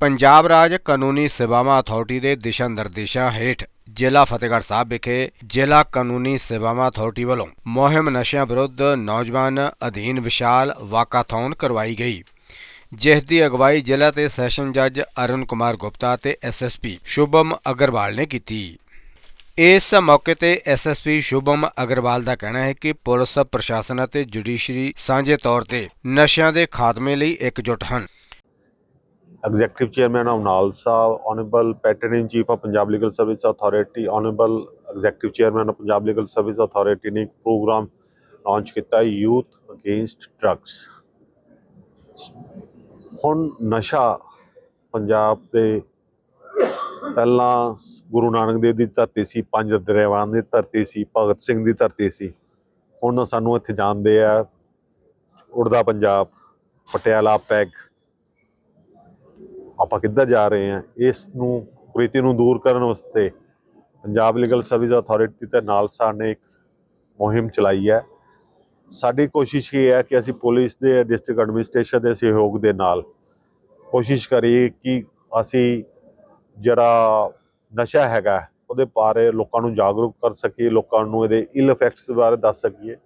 ਪੰਜਾਬ ਰਾਜ ਕਾਨੂੰਨੀ ਸੇਵਾਵਾਂ ਅਥਾਰਟੀ ਦੇ ਦਿਸ਼ਾ ਨਿਰਦੇਸ਼ਾਂ ਹੇਠ ਜ਼ਿਲ੍ਹਾ ਫਤਿਹਗੜ੍ਹ ਸਾਹਿਬ ਵਿਖੇ ਜ਼ਿਲ੍ਹਾ ਕਾਨੂੰਨੀ ਸੇਵਾਵਾਂ ਅਥਾਰਟੀ ਵੱਲੋਂ ਮੁਹਿੰਮ ਨਸ਼ਿਆਂ ਵਿਰੁੱਧ ਨੌਜਵਾਨ ਅਧੀਨ ਵਿਸ਼ਾਲ ਵਾਕਾਥੌਨ ਕਰਵਾਈ ਗਈ, ਜਿਸ ਦੀ ਅਗਵਾਈ ਜ਼ਿਲ੍ਹਾ ਤੇ ਸੈਸ਼ਨ ਜੱਜ ਅਰੁਣ ਕੁਮਾਰ ਗੁਪਤਾ ਤੇ ਐਸਐਸਪੀ ਸ਼ੁਭਮ ਅਗਰਵਾਲ ਨੇ ਕੀਤੀ। ਇਸ ਮੌਕੇ ਤੇ ਐਸਐਸਪੀ ਸ਼ੁਭਮ ਅਗਰਵਾਲ ਦਾ ਕਹਿਣਾ ਹੈ ਕਿ ਪੁਲਿਸ, ਪ੍ਰਸ਼ਾਸਨ ਅਤੇ ਜੁਡੀਸ਼ਰੀ ਸਾਂਝੇ ਤੌਰ ਤੇ ਨਸ਼ਿਆਂ ਦੇ ਖਾਤਮੇ ਲਈ ਇਕਜੁੱਟ ਹਨ। ਐਗਜ਼ੈਕਟਿਵ ਚੇਅਰਮੈਨ ਆਫ ਨਾਲ ਸਾਹਿਬ honourable patron in chief of Punjab legal service authority honourable executive chairman of Punjab legal service authority ਨੇ ਇੱਕ ਪ੍ਰੋਗਰਾਮ ਲਾਂਚ ਕੀਤਾ ਯੂਥ ਅਗੇਂਸਟ ਡਰੱਗਸ ਹੁਣ ਨਸ਼ਾ ਪੰਜਾਬ ਦੇ ਪਹਿਲਾਂ ਗੁਰੂ ਨਾਨਕ ਦੇਵ ਦੀ ਧਰਤੀ ਸੀ ਪੰਜ ਦਰਿਆਵਾਂ ਦੀ ਧਰਤੀ ਸੀ ਭਗਤ ਸਿੰਘ ਦੀ ਧਰਤੀ ਸੀ ਹੁਣ ਸਾਨੂੰ ਇੱਥੇ ਜਾਣਦੇ ਆ ਉੜਦਾ ਪੰਜਾਬ ਪਟਿਆਲਾ ਪੈਗ ਆਪਾਂ ਕਿੱਧਰ ਜਾ ਰਹੇ ਹਾਂ, ਇਸ ਨੂੰ, ਕੁਰੀਤੀ ਨੂੰ ਦੂਰ ਕਰਨ ਵਾਸਤੇ ਪੰਜਾਬ ਲੀਗਲ ਸਰਵਿਸ ਅਥਾਰਟੀ ਤੇ ਨਾਲ ਸਾਨੇ ਇੱਕ ਮੁਹਿੰਮ ਚਲਾਈ ਹੈ। ਸਾਡੀ ਕੋਸ਼ਿਸ਼ ਇਹ ਹੈ ਕਿ ਅਸੀਂ ਪੁਲਿਸ ਦੇ, ਡਿਸਟ੍ਰਿਕਟ ਐਡਮਿਨਿਸਟ੍ਰੇਸ਼ਨ ਦੇ ਸਹਿਯੋਗ ਦੇ ਨਾਲ ਕੋਸ਼ਿਸ਼ ਕਰੀਏ ਕਿ ਅਸੀਂ ਜਿਹੜਾ ਨਸ਼ਾ ਹੈਗਾ, ਉਹਦੇ ਬਾਰੇ ਲੋਕਾਂ ਨੂੰ ਜਾਗਰੂਕ ਕਰ ਸਕੀਏ, ਲੋਕਾਂ ਨੂੰ ਇਹਦੇ ਇਲ ਇਫੈਕਟਸ ਬਾਰੇ ਦੱਸ ਸਕੀਏ।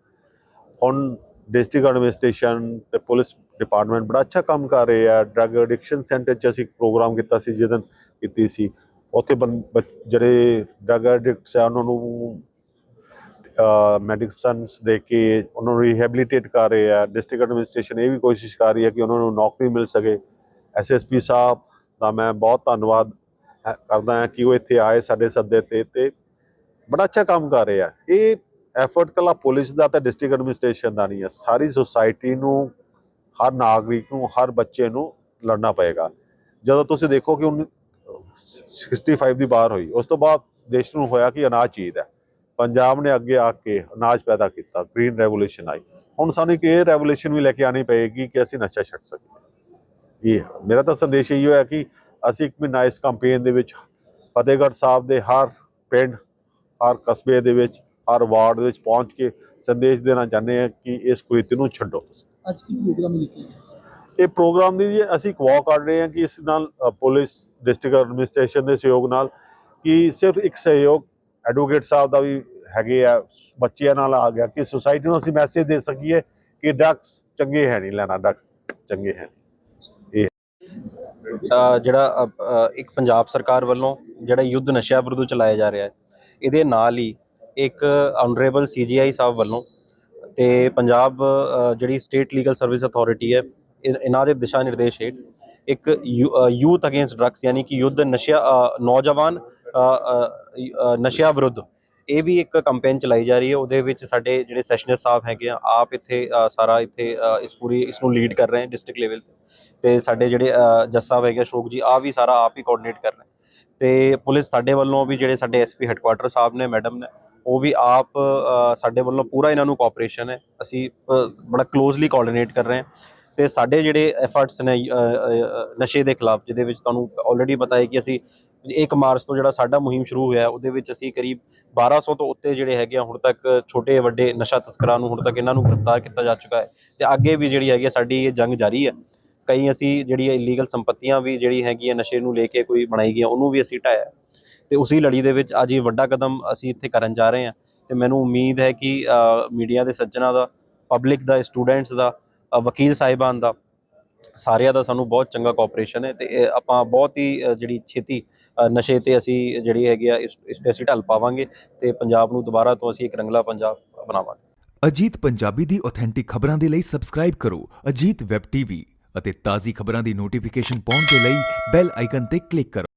ਹੁਣ ਡਿਸਟ੍ਰਿਕਟ ਐਡਮਿਨਿਸਟ੍ਰੇਸ਼ਨ ਤੇ ਪੁਲਿਸ ਡਿਪਾਰਟਮੈਂਟ ਬੜਾ ਅੱਛਾ ਕੰਮ ਕਰ ਰਹੇ ਆ। ਡਰੱਗ ਐਡਿਕਸ਼ਨ ਸੈਂਟਰ 'ਚ ਅਸੀਂ ਪ੍ਰੋਗਰਾਮ ਕੀਤਾ ਸੀ ਜਿਹਦਨ ਕੀਤੀ ਸੀ। ਉੱਥੇ ਬੰ- ਬੱਚ- ਜਿਹੜੇ ਡਰੱਗ ਐਡਿਕਟਸ ਆ, ਉਹਨਾਂ ਨੂੰ ਮੈਡੀਸਨਸ ਦੇ ਕੇ ਉਹਨਾਂ ਨੂੰ ਰੀਹੈਬਿਲਿਟੇਟ ਕਰ ਰਹੇ ਆ। ਡਿਸਟ੍ਰਿਕਟ ਐਡਮਿਨਿਸਟ੍ਰੇਸ਼ਨ ਇਹ ਵੀ ਕੋਸ਼ਿਸ਼ ਕਰ ਰਹੀ ਹੈ ਕਿ ਉਹਨਾਂ ਨੂੰ ਨੌਕਰੀ ਮਿਲ ਸਕੇ। ਐਸਐਸਪੀ ਸਾਹਿਬ ਦਾ ਮੈਂ ਬਹੁਤ ਧੰਨਵਾਦ ਕਰਦਾ ਹਾਂ ਕਿ ਉਹ ਇੱਥੇ ਆਏ ਸਾਡੇ ਸੱਦੇ ਤੇ ਤੇ ਬੜਾ ਅੱਛਾ ਕੰਮ ਕਰ ਰਹੇ ਆ। ਇਹ ਐਫਰਟ ਕੱਲਾ ਪੁਲਿਸ ਦਾ ਤੇ ਡਿਸਟ੍ਰਿਕਟ ਐਡਮਿਨਿਸਟ੍ਰੇਸ਼ਨ ਦਾ ਨਹੀਂ ਹੈ। ਸਾਰੀ ਸੁਸਾਇਟੀ ਨੂੰ, ਹਰ ਨਾਗਰਿਕ ਨੂੰ, ਹਰ ਬੱਚੇ ਨੂੰ ਲੜਨਾ ਪਏਗਾ। ਜਦੋਂ ਤੁਸੀਂ ਦੇਖੋ ਕਿ ਉਨ 65 ਦੀ ਬਾਹਰ ਹੋਈ, ਉਸ ਤੋਂ ਬਾਅਦ ਦੇਸ਼ ਨੂੰ ਹੋਇਆ ਕਿ ਅਨਾਜ ਚੀਜ਼ ਹੈ। ਪੰਜਾਬ ਨੇ ਅੱਗੇ ਆ ਕੇ ਅਨਾਜ ਪੈਦਾ ਕੀਤਾ ਗ੍ਰੀਨ ਰੈਵੋਲੂਸ਼ਨ ਆਈ। ਹੁਣ ਸਾਨੂੰ ਇੱਕ ਇਹ ਰੈਵੋਲੂਸ਼ਨ ਵੀ ਲੈ ਕੇ ਆਣੀ ਪਏਗੀ ਕਿ ਅਸੀਂ ਨਸ਼ਾ ਛੱਡ ਸਕੀਏ। ਇਹ, ਮੇਰਾ ਤਾਂ ਸੰਦੇਸ਼ ਇਹੀ ਹੋਇਆ ਕਿ ਅਸੀਂ ਇੱਕ ਮਹੀਨਾ ਇਸ ਕੈਂਪੇਨ ਦੇ ਵਿੱਚ, ਫਤਿਹਗੜ੍ਹ ਸਾਹਿਬ ਦੇ ਹਰ ਪਿੰਡ, ਹਰ ਕਸਬੇ ਦੇ ਵਿੱਚ ਹਰ ਵਾਰਡ ਦੇ ਵਿੱਚ ਪਹੁੰਚ ਕੇ ਸੰਦੇਸ਼ ਦੇਣਾ ਚਾਹੁੰਦੇ ਹਾਂ ਕਿ ਇਸ ਕੁਰੀਤੀ ਨੂੰ ਛੱਡੋ ਤੁਸੀਂ ਅੱਜ ਕੀ ਪ੍ਰੋਗਰਾਮ ਲਿਖਿਆ ਇਹ ਪ੍ਰੋਗਰਾਮ ਦੀ ਅਸੀਂ ਇੱਕ ਵਾਕ ਕਰ ਰਹੇ ਹਾਂ ਕਿ ਇਸ ਨਾਲ ਪੁਲਿਸ ਡਿਸਟ੍ਰਿਕਟ ਐਡਮਿਨਿਸਟ੍ਰੇਸ਼ਨ ਦੇ ਸਹਿਯੋਗ ਨਾਲ ਕਿ ਸਿਰਫ ਇੱਕ ਸਹਿਯੋਗ ਐਡਵੋਕੇਟ ਸਾਹਿਬ ਦਾ ਵੀ ਹੈਗੇ ਆ ਬੱਚਿਆਂ ਨਾਲ ਆ ਗਿਆ ਕਿ ਸੁਸਾਇਟੀ ਨੂੰ ਅਸੀਂ ਮੈਸੇਜ ਦੇ ਸਕੀਏ ਕਿ ਡਰੱਗਸ ਚੰਗੇ ਹੈ ਨਹੀਂ ਲੈਣਾ ਡਰੱਗਸ ਚੰਗੇ ਹੈ ਨਹੀਂ। ਅ, ਜਿਹੜਾ ਇੱਕ ਪੰਜਾਬ ਸਰਕਾਰ ਵੱਲੋਂ ਜਿਹੜਾ ਯੁੱਧ ਨਸ਼ਿਆਂ ਵਿਰੁੱਧ ਚਲਾਇਆ ਜਾ ਰਿਹਾ ਹੈ ਇਹਦੇ ਨਾਲ ਹੀ ਇੱਕ ਆਨਰੇਬਲ ਸੀਜੀਆਈ ਸਾਹਿਬ ਵੱਲੋਂ ਤੇ ਪੰਜਾਬ ਜਿਹੜੀ ਸਟੇਟ ਲੀਗਲ ਸਰਵਿਸ ਅਥਾਰਟੀ ਹੈ ਇਹ- ਇਹਨਾਂ ਦੇ ਦਿਸ਼ਾ ਨਿਰਦੇਸ਼ ਹੇਠ ਇੱਕ ਯੂਥ ਅਗੇਂਸਟ ਡਰੱਗਸ ਯਾਨੀ ਕਿ ਯੁੱਧ ਨਸ਼ਾ ਨੌਜਵਾਨ ਨਸ਼ਿਆਂ ਵਿਰੁੱਧ ਇਹ ਵੀ ਇੱਕ ਕੈਂਪੇਨ ਚਲਾਈ ਜਾ ਰਹੀ ਹੈ ਉਹਦੇ ਵਿੱਚ ਸਾਡੇ ਜਿਹੜੇ ਸੈਸ਼ਨਰ ਸਾਹਿਬ ਹੈਗੇ ਆ ਆਪ ਇੱਥੇ ਸਾਰਾ ਇੱਥੇ ਇਸ ਪੂਰੀ ਇਸ ਨੂੰ ਲੀਡ ਕਰ ਰਹੇ ਹੈ ਡਿਸਟ੍ਰਿਕਟ ਲੈਵਲ ਤੇ। ਤੇ ਸਾਡੇ ਜਿਹੜੇ ਅ, ਜੱਜ ਸਾਹਿਬ ਹੈਗੇ ਅਸ਼ੋਕ ਜੀ ਆ ਵੀ ਸਾਰਾ ਆਪ ਹੀ ਕੋਆਰਡੀਨੇਟ ਕਰ ਰਹੇ ਤੇ ਪੁਲਿਸ ਸਾਡੇ ਵੱਲੋਂ ਵੀ ਜਿਹੜੇ ਸਾਡੇ ਐਸਪੀ ਹੈੱਡਕੁਆਟਰ ਸਾਹਿਬ ਨੇ ਮੈਡਮ ਨੇ ਉਹ ਵੀ ਆਪ ਸਾਡੇ ਵੱਲੋਂ ਪੂਰਾ ਇਹਨਾਂ ਨੂੰ ਕੋਆਪਰੇਸ਼ਨ ਹੈ। ਅਸੀਂ ਬੜਾ ਕਲੋਜ਼ਲੀ ਕੋਆਰਡੀਨੇਟ ਕਰ ਰਹੇ ਹਾਂ। ਤੇ ਸਾਡੇ ਜਿਹੜੇ ਐਫਰਟਸ ਨੇ ਨਸ਼ੇ ਦੇ ਖਿਲਾਫ, ਜਿਹਦੇ ਵਿੱਚ ਤੁਹਾਨੂੰ ਆਲਰੇਡੀ ਪਤਾ ਹੈ ਕਿ ਅਸੀਂ 1 ਮਾਰਚ ਤੋਂ ਜਿਹੜਾ ਸਾਡਾ ਮੁਹਿੰਮ ਸ਼ੁਰੂ ਹੋਇਆ, ਉਹਦੇ ਵਿੱਚ ਅਸੀਂ ਕਰੀਬ 1200 ਤੋਂ ਉੱਤੇ ਜਿਹੜੇ ਹੈਗੇ ਆ, ਹੁਣ ਤੱਕ ਛੋਟੇ ਵੱਡੇ ਨਸ਼ਾ ਤਸਕਰਾਂ ਨੂੰ ਹੁਣ ਤੱਕ ਇਹਨਾਂ ਨੂੰ ਗ੍ਰਿਫਤਾਰ ਕੀਤਾ ਜਾ ਚੁੱਕਾ ਹੈ। ਤੇ ਅੱਗੇ ਵੀ ਜਿਹੜੀ ਹੈਗੀ ਆ, ਸਾਡੀ ਇਹ ਜੰਗ ਜਾਰੀ ਹੈ। ਕਈ ਅਸੀਂ ਜਿਹੜੀ ਇਲੀਗਲ ਸੰਪਤੀਆਂ ਵੀ ਜਿਹੜੀ ਹੈਗੀਆਂ ਨਸ਼ੇ ਨੂੰ ਲੈ ਕੇ ਕੋਈ ਬਣਾਈ ਗਈਆਂ, ਉਹਨੂੰ ਵੀ ਅਸੀਂ ਢਾਇਆ। ਤੇ ਉਸੇ ਲੜੀ ਦੇ ਵਿੱਚ ਅੱਜ ਇਹ ਵੱਡਾ ਕਦਮ ਅਸੀਂ ਇੱਥੇ ਕਰਨ ਜਾ ਰਹੇ ਹਾਂ। ਤੇ ਮੈਨੂੰ ਉਮੀਦ ਹੈ ਕਿ ਮੀਡੀਆ ਦੇ ਸੱਜਣਾ ਦਾ ਪਬਲਿਕ ਦਾ ਸਟੂਡੈਂਟਸ ਦਾ ਵਕੀਲ ਸਾਹਿਬਾਨ ਦਾ, ਸਾਰਿਆਂ ਦਾ ਸਾਨੂੰ ਬਹੁਤ ਚੰਗਾ ਕੋਆਪਰੇਸ਼ਨ ਹੈ ਤੇ ਇਹ ਆਪਾਂ ਬਹੁਤ ਹੀ ਜਿਹੜੀ ਛੇਤੀ ਨਸ਼ੇ ਤੇ ਅਸੀਂ ਜਿਹੜੀ ਹੈਗੀ ਆ, ਇਸ ਇਸ ਤੇ ਅਸੀਂ ਢਲ ਪਾਵਾਂਗੇ ਤੇ ਪੰਜਾਬ ਨੂੰ ਦੁਬਾਰਾ ਤੋਂ ਅਸੀਂ ਇੱਕ ਰੰਗਲਾ ਪੰਜਾਬ ਬਣਾਵਾਂਗੇ। ਅਜੀਤ ਪੰਜਾਬੀ ਦੀ ਆਥੈਂਟਿਕ ਖਬਰਾਂ ਦੇ ਲਈ ਸਬਸਕ੍ਰਾਈਬ ਕਰੋ ਅਜੀਤ ਵੈਬ ਟੀਵੀ ਅਤੇ ਤਾਜ਼ੀ ਖਬਰਾਂ ਦੀ ਨੋਟੀਫਿਕੇਸ਼ਨ ਪਾਉਣ ਦੇ ਲਈ ਬੈਲ ਆਈਕਨ ਤੇ ਕਲਿੱਕ ਕਰੋ।